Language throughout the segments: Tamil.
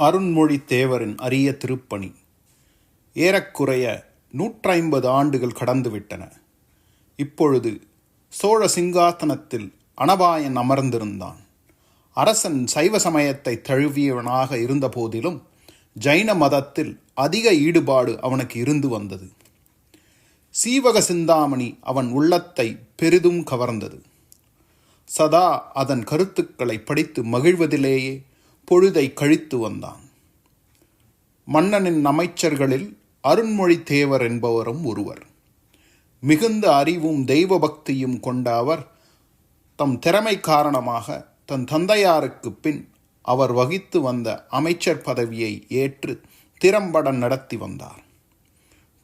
அருண்மொழி தேவரின் அரிய திருப்பணி. ஏறக்குறைய நூற்றைம்பது ஆண்டுகள் கடந்துவிட்டன. இப்பொழுது சோழ சிங்காசனத்தில் அனபாயன் அமர்ந்திருந்தான். அரசன் சைவ சமயத்தை தழுவியவனாக இருந்தபோதிலும் ஜைன மதத்தில் அதிக ஈடுபாடு அவனுக்கு இருந்து வந்தது. சீவக சிந்தாமணி அவன் உள்ளத்தை பெரிதும் கவர்ந்தது. சதா அதன் கருத்துக்களை படித்து மகிழ்வதிலேயே பொழுதை கழித்து வந்தான். மன்னனின் அமைச்சர்களில் அருண்மொழி தேவர் என்பவரும் ஒருவர். மிகுந்த அறிவும் தெய்வ பக்தியும் கொண்ட அவர் தம் திறமை காரணமாக தன் தந்தையாருக்கு பின் அவர் வகித்து வந்த அமைச்சர் பதவியை ஏற்று திறம்பட நடத்தி வந்தார்.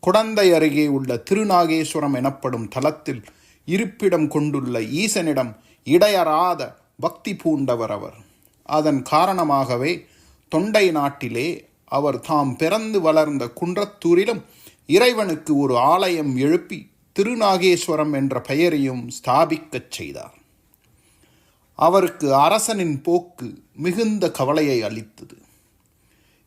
குடந்தை அருகே உள்ள திருநாகேஸ்வரம் எனப்படும் தலத்தில் இருப்பிடம் கொண்டுள்ள ஈசனிடம் இடையறாத பக்தி பூண்டவர் அவர். அதன் காரணமாகவே தொண்டை நாட்டிலே அவர் தாம் பிறந்து வளர்ந்த குன்றத்தூரிலும் இறைவனுக்கு ஒரு ஆலயம் எழுப்பி திருநாகேஸ்வரம் என்ற பெயரையும் ஸ்தாபிக்கச் செய்தார். அவருக்கு அரசனின் போக்கு மிகுந்த கவலையை அளித்தது.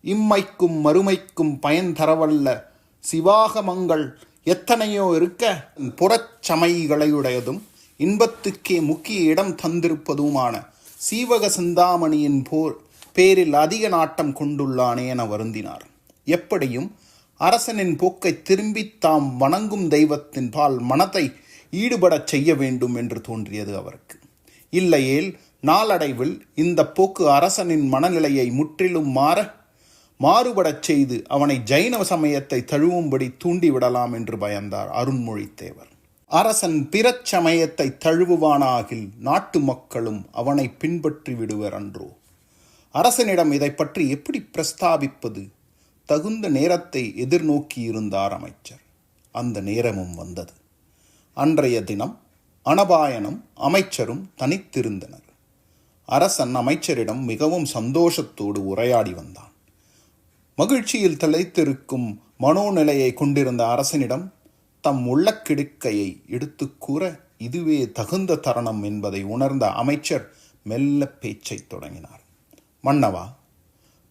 இம்மைக்கும் மறுமைக்கும் பயன் தரவல்ல சிவாகமங்கள் எத்தனையோ இருக்க புறச்சமைகளையுடையதும் இன்பத்துக்கே முக்கிய இடம் தந்திருப்பதுமான சீவக சிந்தாமணியின் போர் பேரில் அதிக நாட்டம் கொண்டுள்ளானே என வருந்தினார். எப்படியும் அரசனின் போக்கை திரும்பி தாம் வணங்கும் தெய்வத்தின் பால் மனத்தை ஈடுபடச் செய்ய வேண்டும் என்று தோன்றியது அவருக்கு. இல்லையேல் நாளடைவில் இந்த போக்கு அரசனின் மனநிலையை முற்றிலும் மாற மாறுபடச் செய்து அவனை ஜைன சமயத்தை தழுவும்படி தூண்டிவிடலாம் என்று பயந்தார் அருண்மொழித்தேவர். அரசன் பிறச் சமயத்தை தழுவுவானாகில் நாட்டு மக்களும் அவனை பின்பற்றி விடுவர் அன்றோ. அரசனிடம் இதை பற்றி எப்படி பிரஸ்தாபிப்பது? தகுந்த நேரத்தை எதிர்நோக்கியிருந்தார் அமைச்சர். அந்த நேரமும் வந்தது. அன்றைய தினம் அனபாயனும் அமைச்சரும் தனித்திருந்தனர். அரசன் அமைச்சரிடம் மிகவும் சந்தோஷத்தோடு உரையாடி வந்தான். மகிழ்ச்சியில் திளைத்திருக்கும் மனோநிலையை கொண்டிருந்த அரசனிடம் தம் உள்ளக்கிடுக்கையை எடுத்து கூற இதுவே தகுந்த தருணம் என்பதை உணர்ந்த அமைச்சர் மெல்ல பேச்சைத் தொடங்கினார். மன்னவா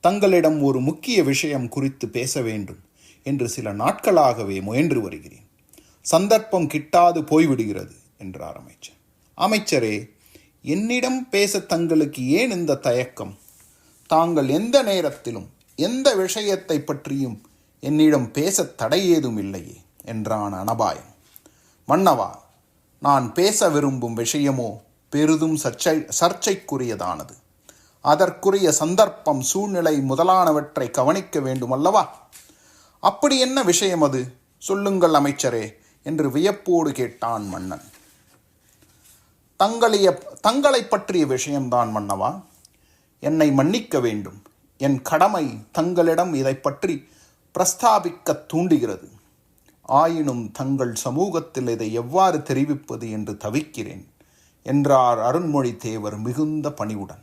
தங்களிடம் ஒரு முக்கிய விஷயம் குறித்து பேச வேண்டும் என்று சில நாட்களாகவே முயன்று வருகிறேன். சந்தர்ப்பம் கிட்டாது போய்விடுகிறது என்றார் அமைச்சர். அமைச்சரே என்னிடம் பேச தங்களுக்கு ஏன் இந்த தயக்கம்? தாங்கள் எந்த நேரத்திலும் எந்த விஷயத்தை பற்றியும் என்னிடம் பேச தடை ஏதும் இல்லையே. என்றான் அனபாயன் மன்னவா நான் பேச விரும்பும் விஷயமோ பெரிதும் சர்ச்சை சர்ச்சைக்குரியதானது. அதற்குரிய சந்தர்ப்பம் சூழ்நிலை முதலானவற்றை கவனிக்க வேண்டுமல்லவா? அப்படி என்ன விஷயம் அது? சொல்லுங்கள் அமைச்சரே என்று வியப்போடு கேட்டான் மன்னன். தங்களைய தங்களை பற்றிய விஷயம்தான் மன்னவா. என்னை மன்னிக்க வேண்டும். என் கடமை தங்களிடம் இதை பற்றி பிரஸ்தாபிக்க தூண்டுகிறது. ஆயினும் தங்கள் சமூகத்தில் இதை எவ்வாறு தெரிவிப்பது என்று தவிக்கிறேன் என்றார் அருண்மொழி தேவர் மிகுந்த பணிவுடன்.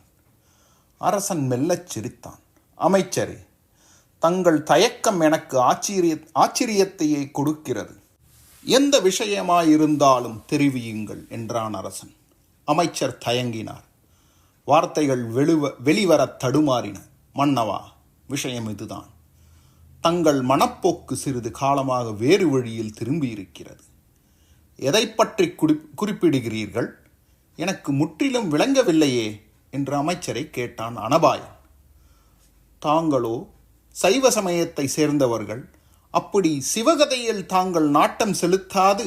அரசன் மெல்லச் சிரித்தான். அமைச்சரே தங்கள் தயக்கம் எனக்கு ஆச்சரிய ஆச்சரியத்தையே கொடுக்கிறது. எந்த விஷயமாயிருந்தாலும் தெரிவியுங்கள் என்றான் அரசன். அமைச்சர் தயங்கினார். வார்த்தைகள் வெளுவ வெளிவரத் தடுமாறின. மன்னவா விஷயம் இதுதான். தங்கள் மனப்போக்கு சிறிது காலமாக வேறு வழியில் திரும்பியிருக்கிறது. எதை பற்றி குறி குறிப்பிடுகிறீர்கள்? எனக்கு முற்றிலும் விளங்கவில்லையே என்று அமைச்சரை கேட்டான் அனபாயன். தாங்களோ சைவ சமயத்தை சேர்ந்தவர்கள் அப்படி சிவகதையில் தாங்கள் நாட்டம் செலுத்தாது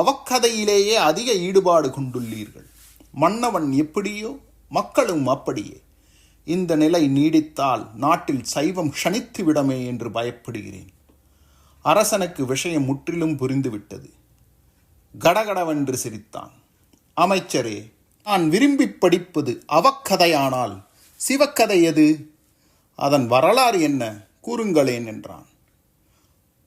அவக்கதையிலேயே அதிக ஈடுபாடு கொண்டுள்ளீர்கள். மன்னவன் எப்படியோ மக்களும் அப்படியே. இந்த நிலை நீடித்தால் நாட்டில் சைவம் க்ஷணித்து விடமே என்று பயப்படுகிறேன். அரசனுக்கு விஷயம் முற்றிலும் புரிந்துவிட்டது. கடகடவென்று சிரித்தான். அமைச்சரே நான் விரும்பி படிப்பது அவக்கதையானால் சிவக்கதை எது? அதன் வரலாறு என்ன? கூறுங்களேன் என்றான்.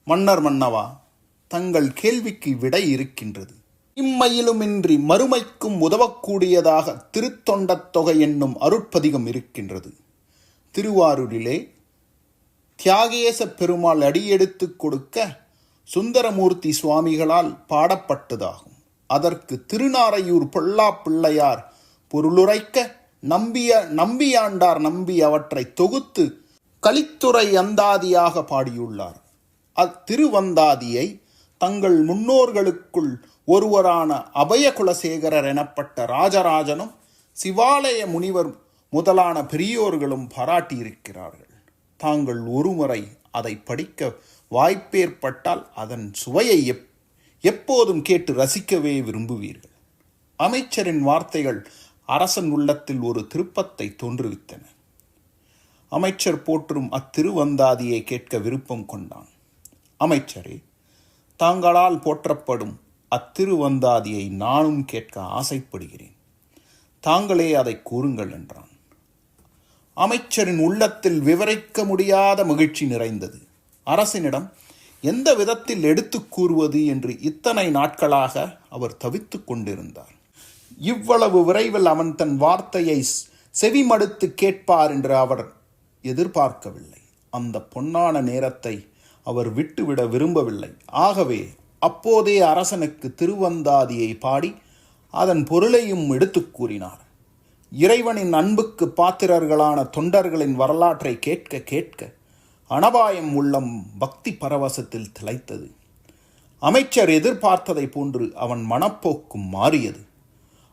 மன்னர் மன்னவா தங்கள் கேள்விக்கு விடை இருக்கின்றது. இம்மையிலுமின்றி மறுமைக்கும் உதவக்கூடியதாக திருத்தொண்டத் தொகை என்னும் அருட்பதிகம் இருக்கின்றது. திருவாரூரிலே தியாகேச பெருமாள் அடியெடுத்து கொடுக்க சுந்தரமூர்த்தி சுவாமிகளால் பாடப்பட்டதாகும். அதற்கு திருநாரையூர் பொல்லா பிள்ளையார் பொருளுரைக்க நம்பிய நம்பியாண்டார் நம்பி அவற்றை தொகுத்து கலித்துறை அந்தாதியாக பாடியுள்ளார். அத்திருவந்தாதியை தங்கள் முன்னோர்களுக்குள் ஒருவரான அபயகுலசேகரர் எனப்பட்ட ராஜராஜனும் சிவாலய முனிவர் முதலான பெரியோர்களும் பாராட்டியிருக்கிறார்கள். தாங்கள் ஒருமுறை அதை படிக்க வாய்ப்பேற்பட்டால் அதன் சுவையை எப் எப்போதும் கேட்டு ரசிக்கவே விரும்புவீர்கள். அமைச்சரின் வார்த்தைகள் அரசன் உள்ளத்தில் ஒரு திருப்பத்தை தோன்றுவித்தன. அமைச்சர் போற்றும் அத்திருவந்தாதியை கேட்க விருப்பம் கொண்டான். அமைச்சரே தாங்களால் போற்றப்படும் அத்திருவந்தாதியை நானும் கேட்க ஆசைப்படுகிறேன். தாங்களே அதை கூறுங்கள் என்றான். அமைச்சரின் உள்ளத்தில் விவரிக்க முடியாத மகிழ்ச்சி நிறைந்தது. அரசனிடம் எந்த விதத்தில் எடுத்து கூறுவது? என்று இத்தனை நாட்களாக அவர் தவித்துக் கொண்டிருந்தார். இவ்வளவு விரைவில் அவன் தன் வார்த்தையை செவிமடுத்து கேட்பார் என்று அவர் எதிர்பார்க்கவில்லை. அந்த பொன்னான நேரத்தை அவர் விட்டுவிட விரும்பவில்லை. ஆகவே அப்போதே அரசனுக்கு திருவந்தாதியை பாடி அதன் பொருளையும் எடுத்துக் கூறினார். இறைவனின் அன்புக்கு பாத்திரர்களான தொண்டர்களின் வரலாற்றை கேட்க கேட்க அனபாயம் உள்ளம் பக்தி பரவசத்தில் திளைத்தது. அமைச்சர் எதிர்பார்த்ததை போன்று அவன் மனப்போக்கும் மாறியது.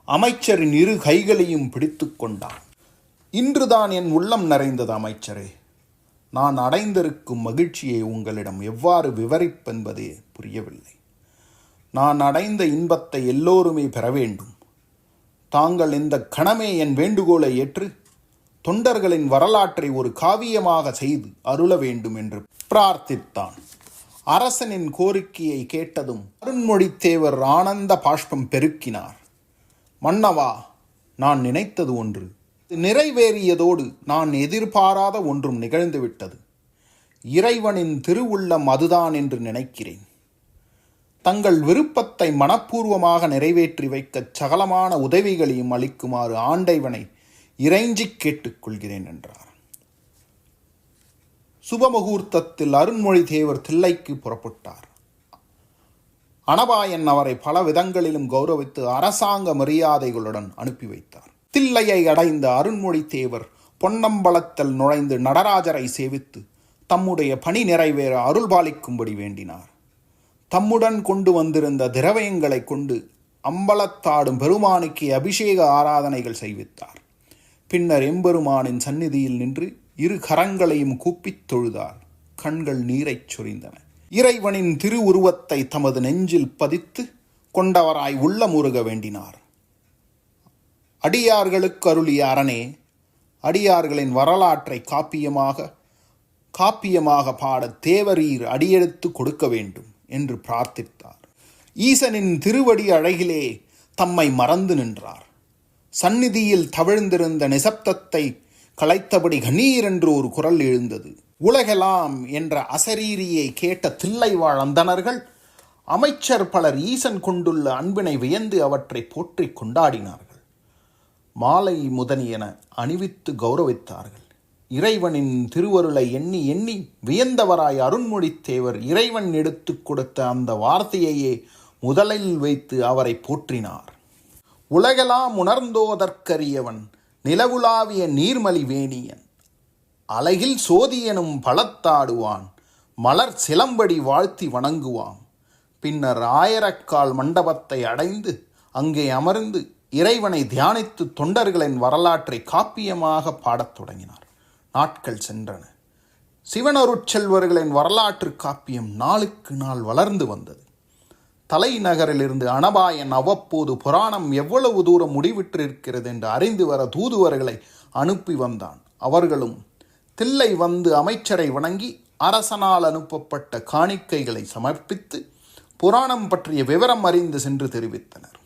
அமைச்சரின் இரு கைகளையும் பிடித்து கொண்டான். இன்றுதான் என் உள்ளம் நிறைந்தது அமைச்சரே. நான் அடைந்திருக்கும் மகிழ்ச்சியை உங்களிடம் எவ்வாறு விவரிப்பென்பதே புரியவில்லை. நான் அடைந்த இன்பத்தை எல்லோருமே பெற வேண்டும். தாங்கள் இந்த கணமே என் வேண்டுகோளை ஏற்று தொண்டர்களின் வரலாற்றை ஒரு காவியமாக செய்து அருள வேண்டும் என்று பிரார்த்தித்தான். அரசனின் கோரிக்கையை கேட்டதும் அருண்மொழித்தேவர் ஆனந்த பாஷ்பம் பெருக்கினார். மன்னவா நான் நினைத்தது ஒன்று. நிறைவேறியதோடு நான் எதிர்பாராத ஒன்றும் நிகழ்ந்துவிட்டது. இறைவனின் திருவுள்ளம் அதுதான் என்று நினைக்கிறேன். தங்கள் விருப்பத்தை மனப்பூர்வமாக நிறைவேற்றி வைக்க சகலமான உதவிகளையும் அளிக்குமாறு ஆண்டைவனை இறைஞ்சிக் கேட்டுக்கொள்கிறேன் என்றார். சுபமுகூர்த்தத்தில் அருண்மொழி தேவர் தில்லைக்கு புறப்பட்டார். அனபாயன் அவரை பல விதங்களிலும் கௌரவித்து அரசாங்க மரியாதைகளுடன் அனுப்பி வைத்தார். தில்லையை அடைந்த அருண்மொழி தேவர் பொன்னம்பலத்தில் நுழைந்து நடராஜரை சேவித்து தம்முடைய பணி நிறைவேற அருள்பாலிக்கும்படி வேண்டினார். தம்முடன் கொண்டு வந்திருந்த திரவியங்களை கொண்டு அம்பலத்தாடும் பெருமானுக்கு அபிஷேக ஆராதனைகள் செய்வித்தார். பின்னர் எம்பெருமானின் சந்நிதியில் நின்று இரு கரங்களையும் கூப்பித் தொழுதார். கண்கள் நீரைச் சொரிந்தன. இறைவனின் திருவுருவத்தை தமது நெஞ்சில் பதித்து கொண்டவராய் உள்ளமுருக வேண்டினார். அடியார்களுக்கு அருளிய அரணே அடியார்களின் வரலாற்றை காப்பியமாக காப்பியமாக பாட தேவரீர் அடியெடுத்து கொடுக்க வேண்டும். என்று பிரார்த்தித்தார். ஈசனின் திருவடி அழகிலே தம்மை மறந்து நின்றார். சந்நிதியில் தவிழ்ந்திருந்த நிசப்தத்தை களைத்தபடி கணீர் என்று ஒரு குரல் எழுந்தது. உலகெல்லாம் என்ற அசரீரியை கேட்ட தில்லைவாழ் அந்தணர்கள் அமைச்சர் பலர் ஈசன் கொண்டுள்ள அன்பினை வியந்து அவற்றை போற்றி கொண்டாடினார்கள். மாலை முதனியென அணிவித்து கௌரவித்தார்கள். இறைவனின் திருவருளை எண்ணி எண்ணி வியந்தவராய் அருண்மொழித்தேவர் இறைவன் எடுத்து கொடுத்த அந்த வார்த்தையையே முதலில் வைத்து அவரை போற்றினார். உலகெல்லாம் உணர்ந்தோதற்கரியவன் நிலவுலாவிய நீர்மலி வேணியன். அலகில் சோதியனும் பலத்தாடுவான் மலர் சிலம்படி வாழ்த்தி வணங்குவான். பின்னர் ஆயிரக்கால் மண்டபத்தை அடைந்து அங்கே அமர்ந்து இறைவனை தியானித்து தொண்டர்களின் வரலாற்றை காப்பியமாக பாடத் தொடங்கினார். நாட்கள் சென்றன. சிவனருட்செல்வர்களின் வரலாற்று காப்பியம் நாளுக்கு நாள் வளர்ந்து வந்தது. தலைநகரிலிருந்து அனபாயன் அவ்வப்போது புராணம் எவ்வளவு தூரம் முடிவிட்டிருக்கிறது என்று அறிந்து வர தூதுவர்களை அனுப்பி வந்தான். அவர்களும் தில்லை வந்து அமைச்சரை வணங்கி அரசனால் அனுப்பப்பட்ட காணிக்கைகளை சமர்ப்பித்து புராணம் பற்றிய விவரம் அறிந்து சென்று தெரிவித்தனர்.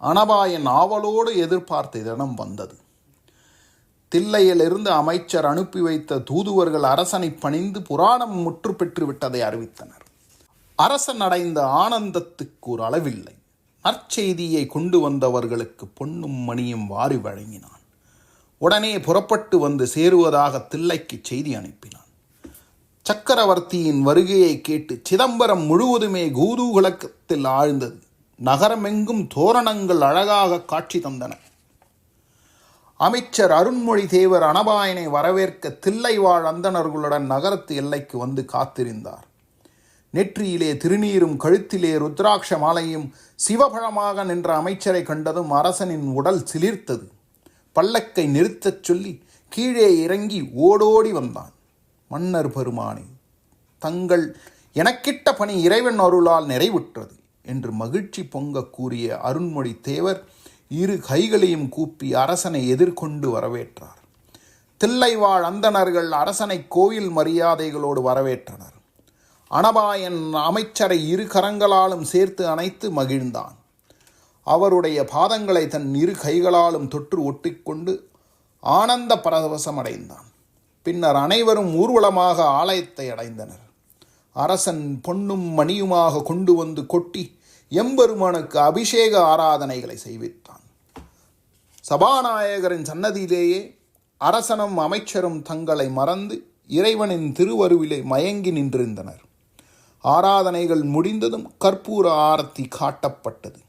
அனபாயன் ஆவலோடு எதிர்பார்த்த தினம் வந்தது. தில்லையிலிருந்து அமைச்சர் அனுப்பி வைத்த தூதுவர்கள் அரசனை பணிந்து புராணம் முற்று பெற்று விட்டதை அறிவித்தனர். அரசன் அடைந்த ஆனந்தத்துக்கு ஒரு அளவில்லை. நற்செய்தியை கொண்டு வந்தவர்களுக்கு பொன்னும் மணியும் வாரி வழங்கினான். உடனே புறப்பட்டு வந்து சேருவதாக தில்லைக்கு செய்தி அனுப்பினான். சக்கரவர்த்தியின் வருகையை கேட்டு சிதம்பரம் முழுவதுமே கூதூகலக்கத்தில் ஆழ்ந்தது. நகரமெங்கும் தோரணங்கள் அழகாக காட்சி தந்தன. அமைச்சர் அருண்மொழி தேவர் அனபாயனை வரவேற்க தில்லைவாழ் அந்தணர்களுடன் நகரத்து எல்லைக்கு வந்து காத்திருந்தார். நெற்றியிலே திருநீரும் கழுத்திலே ருத்ராட்ச மாலையும் சிவபழமாக நின்ற அமைச்சரை கண்டதும் அரசனின் உடல் சிலிர்த்தது. பல்லக்கை நிறுத்தச் சொல்லி கீழே இறங்கி ஓடோடி வந்தான். மன்னர் பெருமானே தங்கள் எனக்கிட்ட பணி இறைவன் அருளால் நிறைவுற்றது என்று மகிழ்ச்சி பொங்க கூறிய அருண்மொழி தேவர் இரு கைகளையும் கூப்பி அரசனை எதிர்கொண்டு வரவேற்றார். தில்லைவாழ் அந்தணர்கள் அரசனை கோயில் மரியாதைகளோடு வரவேற்றனர். அனபாயன் அமைச்சரை இரு கரங்களாலும் சேர்த்து அணைத்து மகிழ்ந்தான். அவருடைய பாதங்களை தன் இரு கைகளாலும் தொற்று ஒட்டிக்கொண்டு ஆனந்த பரவசமடைந்தான். பின்னர் அனைவரும் ஊர்வலமாக ஆலயத்தை அடைந்தனர். அரசன் பொன்னும் மணியுமாக கொண்டு வந்து கொட்டி எம்பெருமானுக்கு அபிஷேக ஆராதனைகளை செய்வித்தான். சபாநாயகரின் சன்னதியிலேயே அரசனும் அமைச்சரும் தங்களை மறந்து இறைவனின் திருவருவிலே மயங்கி நின்றிருந்தனர். ஆராதனைகள் முடிந்ததும் கற்பூர ஆரத்தி காட்டப்பட்டது.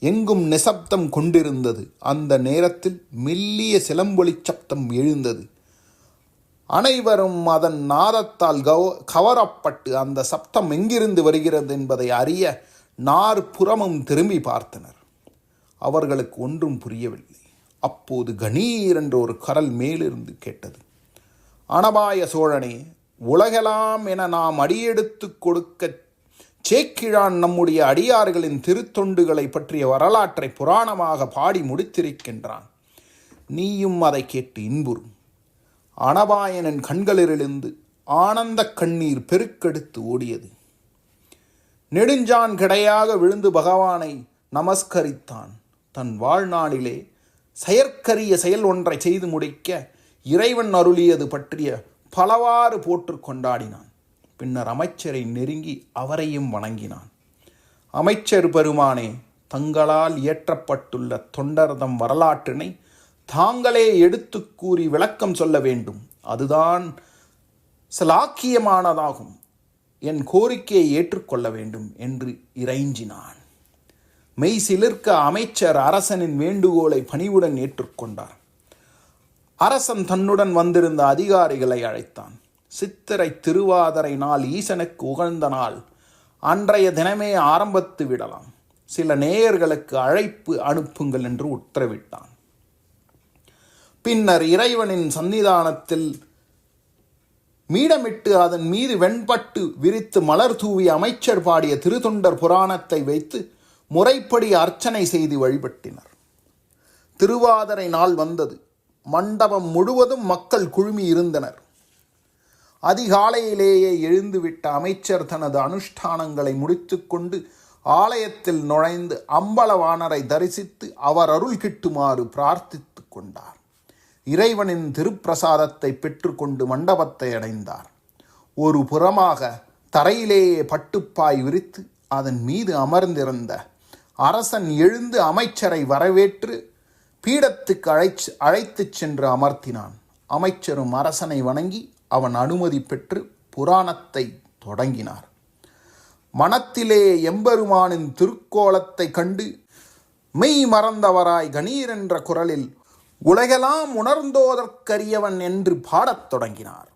எங்கும் நிசப்தம் கொண்டிருந்தது. அந்த நேரத்தில் மெல்லிய சிலம்பொலி சப்தம் எழுந்தது. அனைவரும் அதன் நாதத்தால் கவ கவரப்பட்டு அந்த சப்தம் எங்கிருந்து வருகிறது என்பதை அறிய நார் புறமும் திரும்பி பார்த்தனர். அவர்களுக்கு ஒன்றும் புரியவில்லை. அப்போது கணீர் என்ற ஒரு கரல் மேலிருந்து கேட்டது. அனபாய சோழனே உலகெல்லாம் என நாம் அடியெடுத்து கொடுக்க சேக்கிழான் நம்முடைய அடியார்களின் திருத்தொண்டுகளை பற்றிய வரலாற்றை புராணமாக பாடி முடித்திருக்கின்றான். நீயும் அதை கேட்டு இன்புறும். அனபாயனின் கண்களிலிருந்து ஆனந்த கண்ணீர் பெருக்கெடுத்து ஓடியது. நெடுஞ்சான் கிடையாக விழுந்து பகவானை நமஸ்கரித்தான். தன் வாழ்நாளிலே செயற்கரிய செயல் ஒன்றை செய்து முடிக்க இறைவன் அருளியது பற்றிய பலவாறு போற்று கொண்டாடினான். பின்னர் அமைச்சரை நெருங்கி அவரையும் வணங்கினான். அமைச்சர் பெருமானே தங்களால் இயற்றப்பட்டுள்ள தொண்டர்தம் வரலாற்றினை தாங்களே எடுத்து கூறி விளக்கம் சொல்ல வேண்டும். அதுதான் சலாக்கியமானதாகும். என் கோரிக்கையை ஏற்றுக்கொள்ள வேண்டும் என்று இறைஞ்சினான். மெய் சிலிர்க்க அமைச்சர் அரசனின் வேண்டுகோளை பணிவுடன் ஏற்றுக்கொண்டார். அரசன் தன்னுடன் வந்திருந்த அதிகாரிகளை அழைத்தான். சித்திரை திருவாதிரை நாள் ஈசனுக்கு உகழ்ந்த நாள். அன்றைய தினமே ஆரம்பித்து விடலாம். சில நேயர்களுக்கு அழைப்பு அனுப்புங்கள் என்று உத்தரவிட்டான். பின்னர் இறைவனின் சன்னிதானத்தில் மீடமிட்டு அதன் மீது வெண்பட்டு விரித்து மலர் தூவி அமைச்சர் பாடிய திருத்தொண்டர் புராணத்தை வைத்து முறைப்படி அர்ச்சனை செய்து வழிபட்டினர். திருவாதிரை நாள் வந்தது. மண்டபம் முழுவதும் மக்கள் குழுமி இருந்தனர். அதிகாலையிலேயே எழுந்துவிட்ட அமைச்சர் தனது அனுஷ்டானங்களை முடித்துக்கொண்டு ஆலயத்தில் நுழைந்து அம்பலவாணரை தரிசித்து அவர் அருள் கிட்டுமாறு பிரார்த்தித்து கொண்டார். இறைவனின் திருப்பிரசாதத்தை பெற்றுக்கொண்டு மண்டபத்தை அடைந்தார். ஒரு புறமாக தரையிலேயே பட்டுப்பாய் விரித்து அதன் மீது அமர்ந்திருந்த அரசன் எழுந்து அமைச்சரை வரவேற்று பீடத்துக்கு அழைச்சு அழைத்துச் சென்று அமர்த்தினான். அமைச்சரும் அரசனை வணங்கி அவன் அனுமதி பெற்று புராணத்தை தொடங்கினார். மனத்திலே எம்பெருமானின் திருக்கோலத்தை கண்டு மெய் மறந்தவராய் கணீர் என்ற குரலில் உலகெல்லாம் உணர்ந்தோதற்கரியவன் என்று பாடத் தொடங்கினார்.